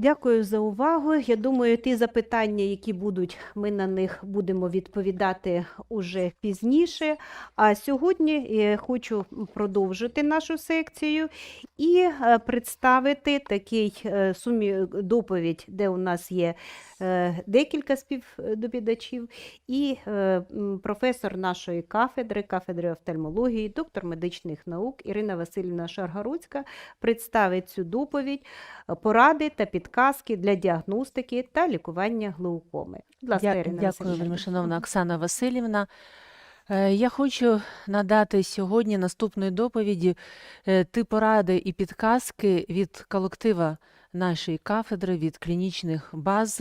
Дякую за увагу. Я думаю, ті запитання, які будуть, ми на них будемо відповідати уже пізніше. А сьогодні я хочу продовжити нашу секцію і е, представити такий е, сумі доповідь, де у нас є е, декілька співдоповідачів, і е, професор нашої кафедри, кафедри офтальмології, доктор медичних наук Ірина Васильівна Шаргородська представить цю доповідь е, поради та підказки для діагностики та лікування глаукоми. Будь ласка, Дя- Ірина Дякую, вельми шановна Оксана Васильівна. Е, Я хочу надати сьогодні наступної доповіді ти ті поради і підказки від колектива нашої кафедри, від клінічних баз,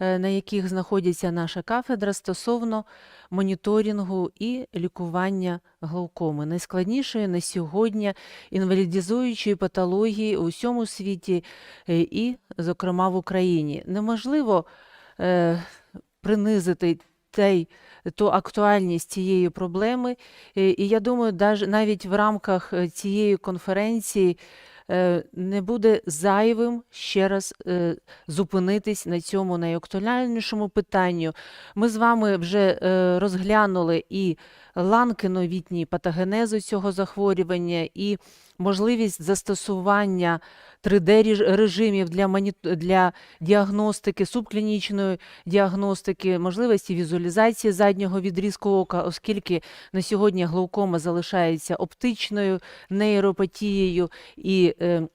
е, на яких знаходиться наша кафедра стосовно моніторингу і лікування глаукоми, найскладнішої на сьогодні інвалідизуючої патології у всьому світі е, і, зокрема, в Україні. Неможливо е, принизити той, ту актуальність цієї проблеми. І я думаю, навіть в рамках цієї конференції не буде зайвим ще раз е, зупинитись на цьому найактуальнішому питанню. Ми з вами вже е, розглянули і ланки новітні патогенезу цього захворювання, і можливість застосування 3D-режимів для, моні... для діагностики, субклінічної діагностики, можливості візуалізації заднього відрізку ока, оскільки на сьогодні глаукома залишається оптичною нейропатією і е,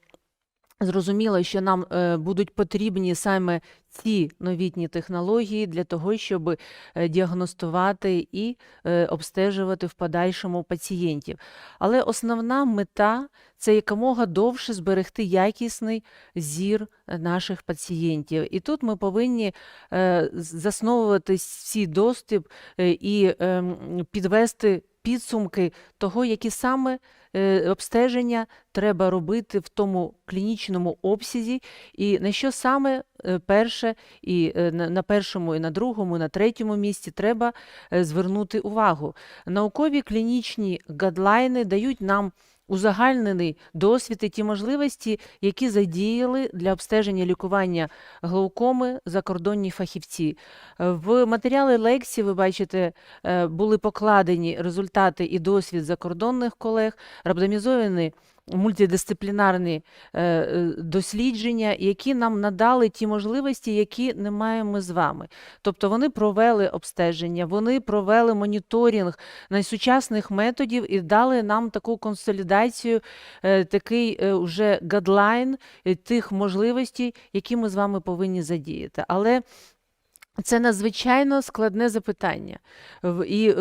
Зрозуміло, що нам е, будуть потрібні саме ці новітні технології для того, щоб е, діагностувати і е, обстежувати в подальшому пацієнтів. Але основна мета це якомога довше зберегти якісний зір наших пацієнтів. І тут ми повинні засновувати всі доступ і ем, підвести підсумки того, які саме обстеження треба робити в тому клінічному обсязі, і на що саме е, перше і е, на першому, і на другому, і на третьому місці треба е, звернути увагу. Наукові клінічні гадлайни дають нам узагальнений досвід і ті можливості, які задіяли для обстеження лікування глаукоми закордонні фахівці. В матеріали лекції, ви бачите, е, були покладені результати і досвід закордонних колег, рандомізовані мультидисциплінарні е, е, дослідження, які нам надали ті можливості, які не маємо ми з вами. Тобто вони провели обстеження, вони провели моніторинг найсучасних методів і дали нам таку консолідацію, е, такий вже гадлайн тих можливостей, які ми з вами повинні задіяти. Але це надзвичайно складне запитання. І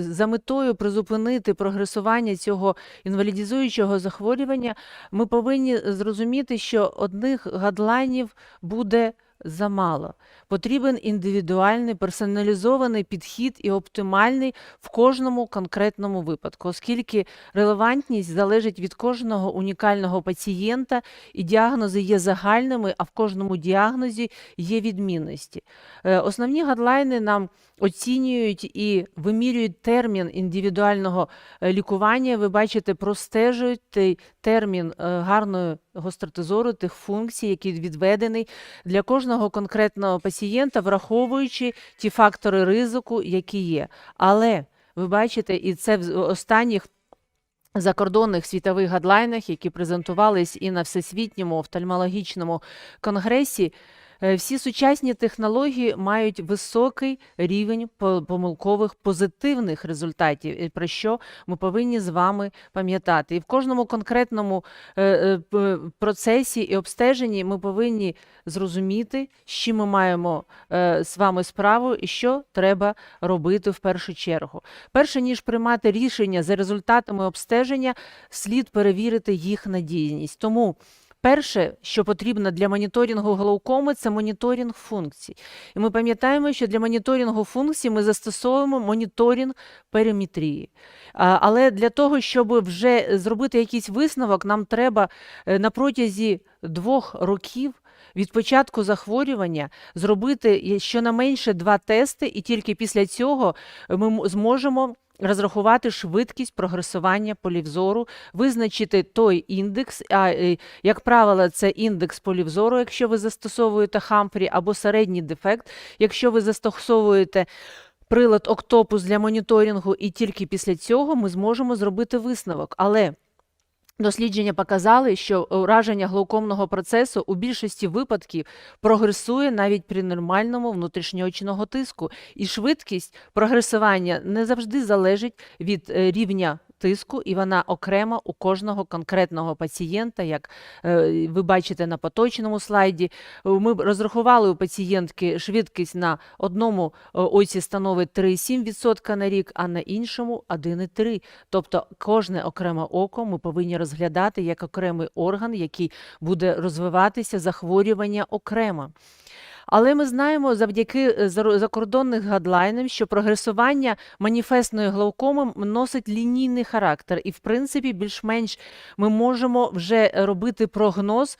за метою призупинити прогресування цього інвалідізуючого захворювання, ми повинні зрозуміти, що одних гадлайнів буде замало. Потрібен індивідуальний персоналізований підхід і оптимальний в кожному конкретному випадку, оскільки релевантність залежить від кожного унікального пацієнта, і діагнози є загальними, а в кожному діагнозі є відмінності. Е, Основні гадлайни нам оцінюють і вимірюють термін індивідуального е, лікування. Ви бачите, простежують термін е, гарної гостротизору тих функцій, які відведений для кожного конкретного пацієнта, враховуючи ті фактори ризику, які є. Але ви бачите, і це в останніх закордонних світових гадлайнах, які презентувались і на всесвітньому офтальмологічному конгресі, всі сучасні технології мають високий рівень помилкових позитивних результатів, про що ми повинні з вами пам'ятати. І в кожному конкретному е, е, процесі і обстеженні ми повинні зрозуміти, з чим ми маємо е, з вами справу і що треба робити в першу чергу. Перше ніж приймати рішення за результатами обстеження, слід перевірити їх надійність. Тому Перше, що потрібно для моніторингу глаукоми, це моніторинг функцій. І ми пам'ятаємо, що для моніторингу функцій ми застосовуємо моніторинг периметрії. Але для того, щоб вже зробити якийсь висновок, нам треба е, на протязі двох років від початку захворювання зробити щонайменше два тести, і тільки після цього ми зможемо розрахувати швидкість прогресування полівзору, визначити той індекс. А, е, як правило, це індекс полівзору, якщо ви застосовуєте Хамфрі, або середній дефект, якщо ви застосовуєте прилад Октопус для моніторингу, і тільки після цього ми зможемо зробити висновок. Але Дослідження показали, що ураження глаукомного процесу у більшості випадків прогресує навіть при нормальному внутрішньоочного тиску, і швидкість прогресування не завжди залежить від е, рівня тиску, і вона окрема у кожного конкретного пацієнта, як е, ви бачите на поточному слайді. Е, Ми розрахували у пацієнтки швидкість на одному е, оці становить 3,7% на рік, а на іншому 1,3%. Тобто кожне окреме око ми повинні розглядати як окремий орган, який буде розвиватися захворювання окремо. Але ми знаємо завдяки е, закордонних гадлайнам, що прогресування маніфестної глаукоми носить лінійний характер, і в принципі більш-менш ми можемо вже робити прогноз.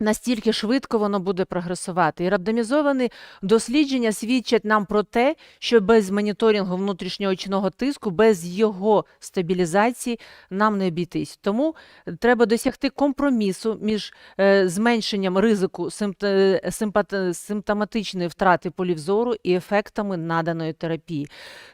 Настільки швидко воно буде прогресувати. І рандомізовані дослідження свідчать нам про те, що без моніторингу внутрішньоочного тиску, без його стабілізації нам не обійтись. Тому треба досягти компромісу між е, зменшенням ризику е, симптоматичної втрати полівзору і ефектами наданої терапії.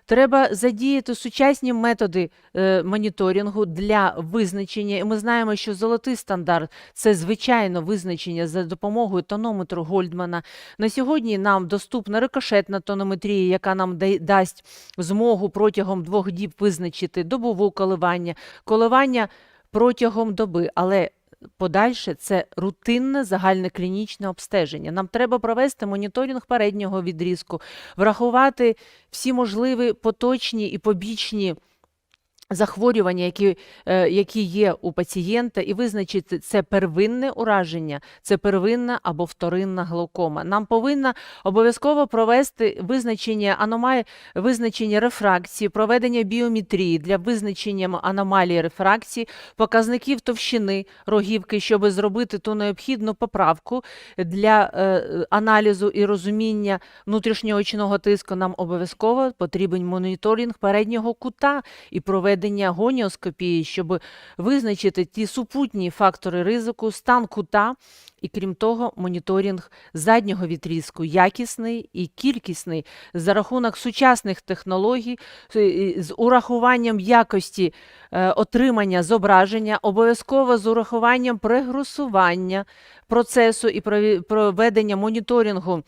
Треба задіяти сучасні методи е, моніторингу для визначення. І ми знаємо, що золотий стандарт це звичайно визначення за допомогою тонометру Гольдмана. На сьогодні нам доступна рикошетна тонометрія, яка нам дасть змогу протягом двох діб визначити добову коливання, коливання протягом доби. Але Подальше це рутинне загальне клінічне обстеження. Нам треба провести моніторинг переднього відрізку, врахувати всі можливі поточні і побічні захворювання, які, е, які є у пацієнта, і визначити це первинне ураження, це первинна або вторинна глаукома. Нам повинна обов'язково провести визначення аномалій, визначення рефракції, проведення біометрії для визначення аномалії рефракції, показників товщини рогівки, щоб зробити ту необхідну поправку для е, аналізу і розуміння внутрішньоочного тиску. Нам обов'язково потрібен моніторинг переднього кута і проведення гоніоскопії, щоб визначити ті супутні фактори ризику, стан кута. І крім того, моніторинг заднього відрізку якісний і кількісний за рахунок сучасних технологій е, з урахуванням якості е, отримання зображення, обов'язково з урахуванням прегресування процесу і проведення моніторингу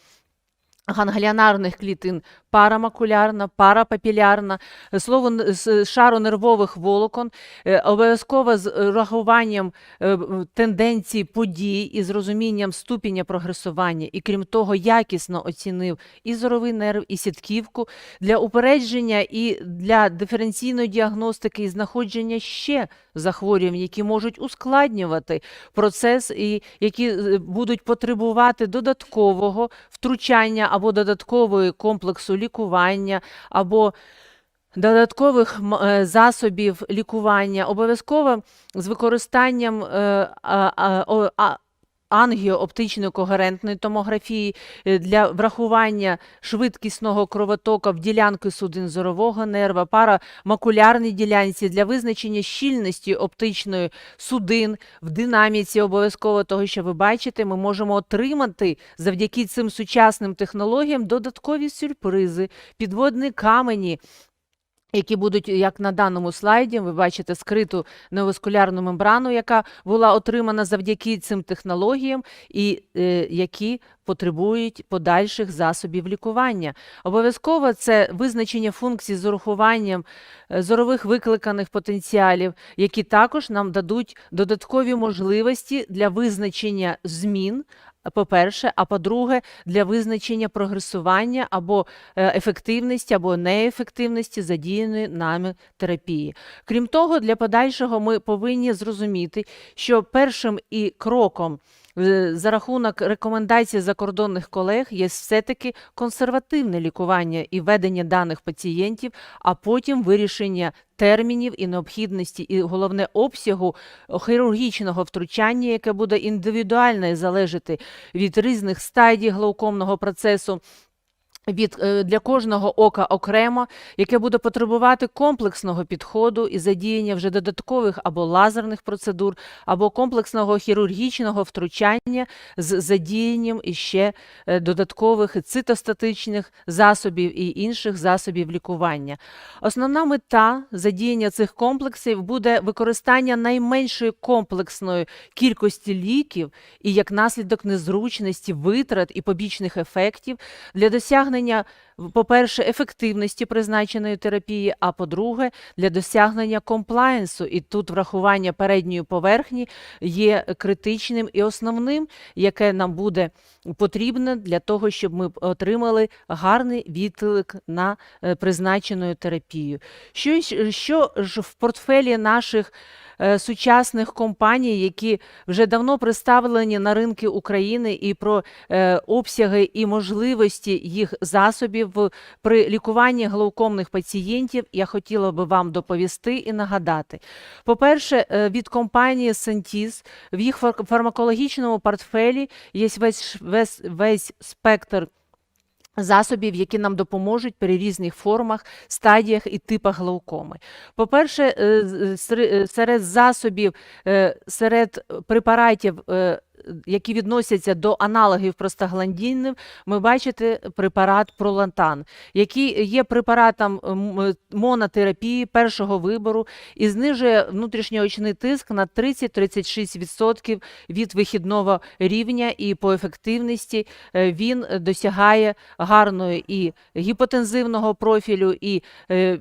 гангліонарних клітин. Парамакулярна, парапапілярна, слово шару нервових волокон, е, обов'язково з урахуванням е, тенденцій подій і з розумінням ступеня прогресування, і крім того, якісно оцінив і зоровий нерв, і сітківку. Для упередження і для диференційної діагностики і знаходження ще захворювань, які можуть ускладнювати процес і які е, будуть потребувати додаткового втручання або додаткової комплексу лікування, або додаткових е, засобів лікування, обов'язково з використанням е, ангіооптичної когерентної томографії е, для врахування швидкісного кровотока в ділянки судин зорового нерва, парамакулярній ділянці для визначення щільності оптичної судин в динаміці обов'язково того, що ви бачите, ми можемо отримати завдяки цим сучасним технологіям додаткові сюрпризи, підводні камені. Які будуть, як на даному слайді, ви бачите скриту неоваскулярну мембрану, яка була отримана завдяки цим технологіям, і е, які потребують подальших засобів лікування. Обов'язково це визначення функцій з урахуванням е, зорових викликаних потенціалів, які також нам дадуть додаткові можливості для визначення змін. По-перше, а по-друге, для визначення прогресування або е, ефективності або неефективності задіяної нами терапії. Крім того, для подальшого ми повинні зрозуміти, що першим і кроком е, за рахунок рекомендацій закордонних колег є все-таки консервативне лікування і ведення даних пацієнтів, а потім вирішення термінів і необхідності, і головне обсягу хірургічного втручання, яке буде індивідуально залежати від різних стадій глаукомного процесу. Від е, для кожного ока окремо, яке буде потребувати комплексного підходу і задіяння вже додаткових або лазерних процедур, або комплексного хірургічного втручання з задіянням іще е, додаткових цитостатичних засобів і інших засобів лікування. Основна мета задіяння цих комплексів буде використання найменшої комплексної кількості ліків і як наслідок незручності, витрат і побічних ефектів для досягнення, в- по-перше, ефективності призначеної терапії, а по-друге, для досягнення комплаєнсу. І тут врахування передньої поверхні є критичним і основним, яке нам буде потрібне для того, щоб ми отримали гарний відклик на е, призначену терапію. Що, що ж в портфелі наших е, сучасних компаній, які вже давно представлені на ринки України, і про е, обсяги і можливості їх засобів в- при лікуванні глаукомних пацієнтів, я хотіла би вам доповісти і нагадати. По-перше, е, від компанії Сентіс в їх фармакологічному портфелі є весь, весь, весь спектр засобів, які нам допоможуть при різних формах, стадіях і типах глаукоми. По-перше, е, е, серед засобів, серед препаратів, які відносяться до аналогів простагландінів, ми бачите препарат Пролантан, який є препаратом монотерапії першого вибору і знижує внутрішньоочний тиск на 30-36% від вихідного рівня, і по ефективності е, він досягає гарної і гіпотензивного профілю, і е,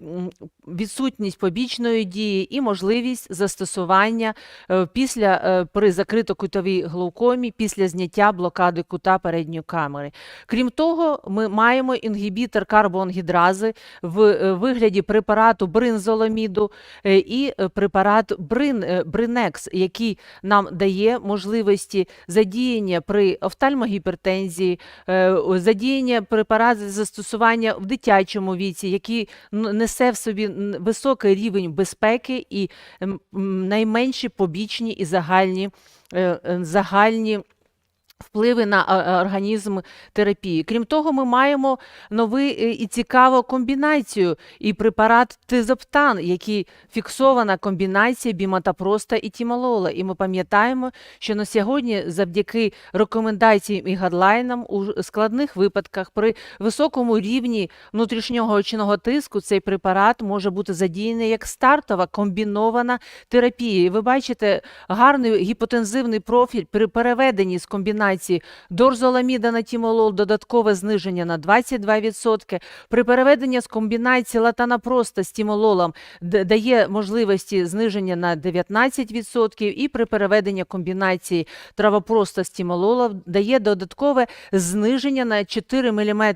відсутність побічної дії, і можливість застосування е, після е, при закритокутовій глаукомі після зняття блокади кута передньої камери. Крім того, ми маємо інгібітор карбоангідрази в е, вигляді препарату бринзоламіду і препарат брин, бринекс, який нам дає можливості задіяння при офтальмогіпертензії, задіяння препарату застосування в дитячому віці, який несе в собі високий рівень безпеки і найменші побічні і загальні, е, е, загальні впливи на а, а, організм терапії. Крім того, ми маємо новий е, і цікаву комбінацію і препарат тизоптан, який фіксована комбінація біматапроста і тімолола. І ми пам'ятаємо, що на сьогодні завдяки рекомендаціям і гадлайнам у складних випадках при високому рівні внутрішнього очного тиску цей препарат може бути задіяний як стартова комбінована терапія. І ви бачите гарний гіпотензивний профіль при переведенні з комбінації дорзоламіда на тімолол, додаткове зниження на 22%. При переведенні з комбінації латанапроста з тімололом дає можливості зниження на 19%, і при переведенні комбінації травопроста з тімололом дає додаткове зниження на 4 мм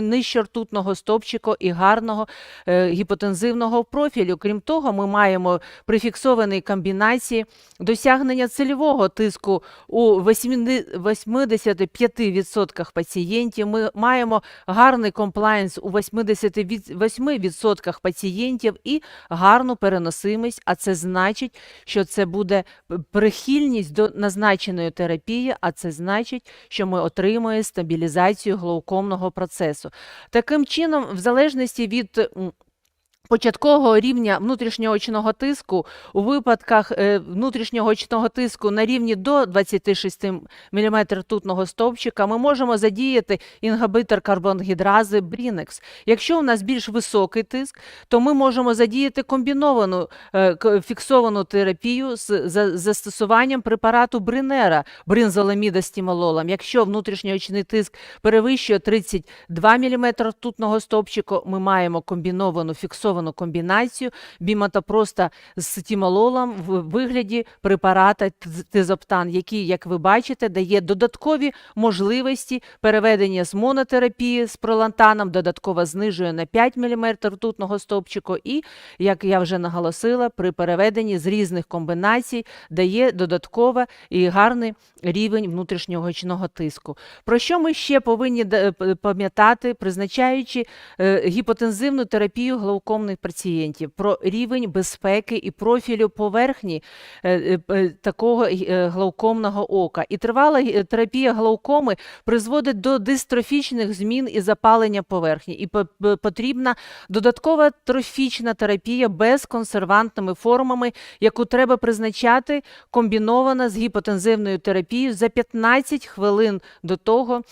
нижче ртутного стопчика і гарного е, гіпотензивного профілю. Крім того, ми маємо при фіксованій комбінації досягнення цільового тиску у 80 85% пацієнтів. Ми маємо гарний комплаєнс у 88% пацієнтів і гарну переносимість, а це значить, що це буде прихильність до назначеної терапії, а це значить, що ми отримуємо стабілізацію глаукомного процесу. Таким чином, в залежності від Початкового рівня внутрішнього очного тиску у випадках е, внутрішнього очного тиску на рівні до 26 мм ртутного стовпчика ми можемо задіяти інгибітор карбонгідрази Брінекс. Якщо у нас більш високий тиск, то ми можемо задіяти комбіновану е, фіксовану терапію з застосуванням препарату Бринера бринзоламіда з тімололом. Якщо внутрішній очний тиск перевищує 32 мм ртутного стовпчика, ми маємо комбіновану фіксовану комбінацію біматопроста з тімололом в вигляді препарата тизоптан, який, як ви бачите, дає додаткові можливості переведення з монотерапії з пролантаном, додатково знижує на 5 мм ртутного стовпчика і, як я вже наголосила, при переведенні з різних комбінацій дає додатково і гарний рівень внутрішнього очного тиску. Про що ми ще повинні пам'ятати, призначаючи е, гіпотензивну терапію глаукомних глаукомних пацієнтів, про рівень безпеки і профілю поверхні е, е, е, такого глаукомного ока. І тривала терапія глаукоми призводить до дистрофічних змін і запалення поверхні. І по- по- потрібна додаткова трофічна терапія без консервантними формами, яку треба призначати комбінована з гіпотензивною терапією за 15 хвилин до того.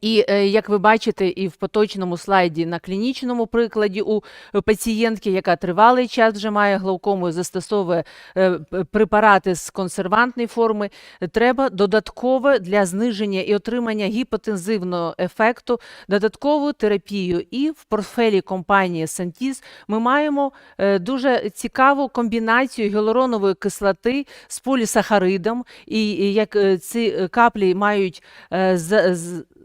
І е, як ви бачите, і в поточному слайді на клінічному прикладі у е, пацієнтки, яка тривалий час вже має глаукому і застосовує е, препарати з консервантної форми, треба додатково для зниження і отримання гіпотензивного ефекту додаткову терапію. І в портфелі компанії Santis ми маємо дуже цікаву комбінацію гіалуронової кислоти з полісахаридом. І, як ці каплі мають з-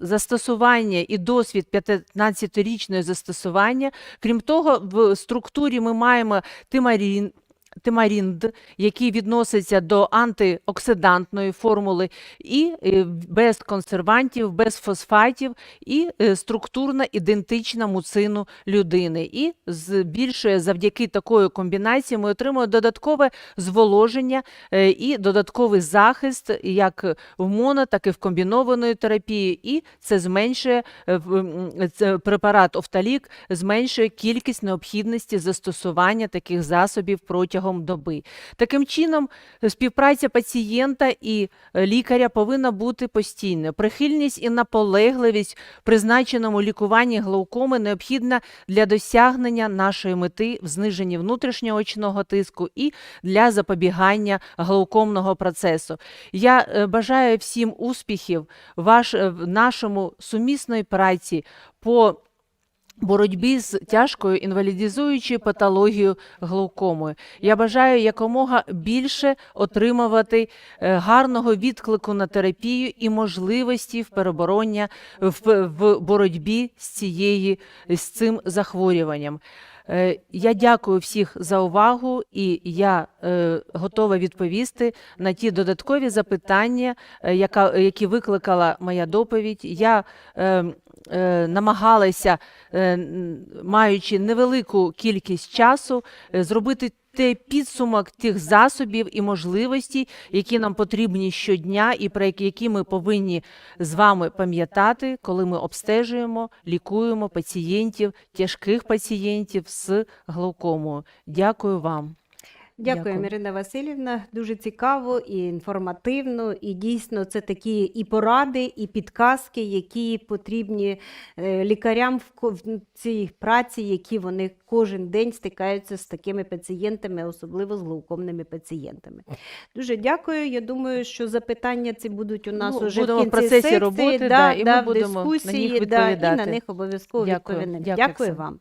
застосування і досвід 15-річної застосування. Крім того, в структурі ми маємо тимарін. Тимарінд, який відноситься до антиоксидантної формули, і е, без консервантів, без фосфатів, і е, структурна ідентична муцину людини. І збільшує завдяки такої комбінації ми отримуємо додаткове зволоження е, і додатковий захист як в моно, так і в комбінованої терапії. І це зменшує препарат Офталік, зменшує кількість необхідності застосування таких засобів протягом доби. Таким чином, співпраця пацієнта і е, лікаря повинна бути постійною. Прихильність і наполегливість призначеному лікуванні глаукоми необхідна для досягнення нашої мети в зниженні внутрішнього очного тиску і для запобігання глаукомного процесу. Я е, бажаю всім успіхів ваш, нашому сумісної праці по боротьбі з тяжкою інвалідизуючою патологією глаукомою. Я бажаю якомога більше отримувати е, гарного відклику на терапію і можливості в перебороння в, в боротьбі з цією з цим захворюванням. Е, Я дякую всіх за увагу, і я е, готова відповісти на ті додаткові запитання, е, яка, які викликала моя доповідь. Я е, е, намагалася, е, маючи невелику кількість часу, е, зробити те підсумок тих засобів і можливостей, які нам потрібні щодня, і про які ми повинні з вами пам'ятати, коли ми обстежуємо, лікуємо пацієнтів, тяжких пацієнтів з глаукомою. Дякую вам. Дякую, Дякую. Ірина Васильівна. Дуже цікаво і інформативно. І дійсно це такі і поради, і підказки, які потрібні е, лікарям в цій праці, які вони кожен день стикаються з такими пацієнтами, особливо з глаукомними пацієнтами. Дуже дякую. Я думаю, що запитання ці будуть у нас Ну, уже в кінці процесі секції, роботи, да, да, і ми да, в будемо на них дискусії, да, і на відповідати. них обов'язково Дякую. відповідемо. Дякую, Дякую вам.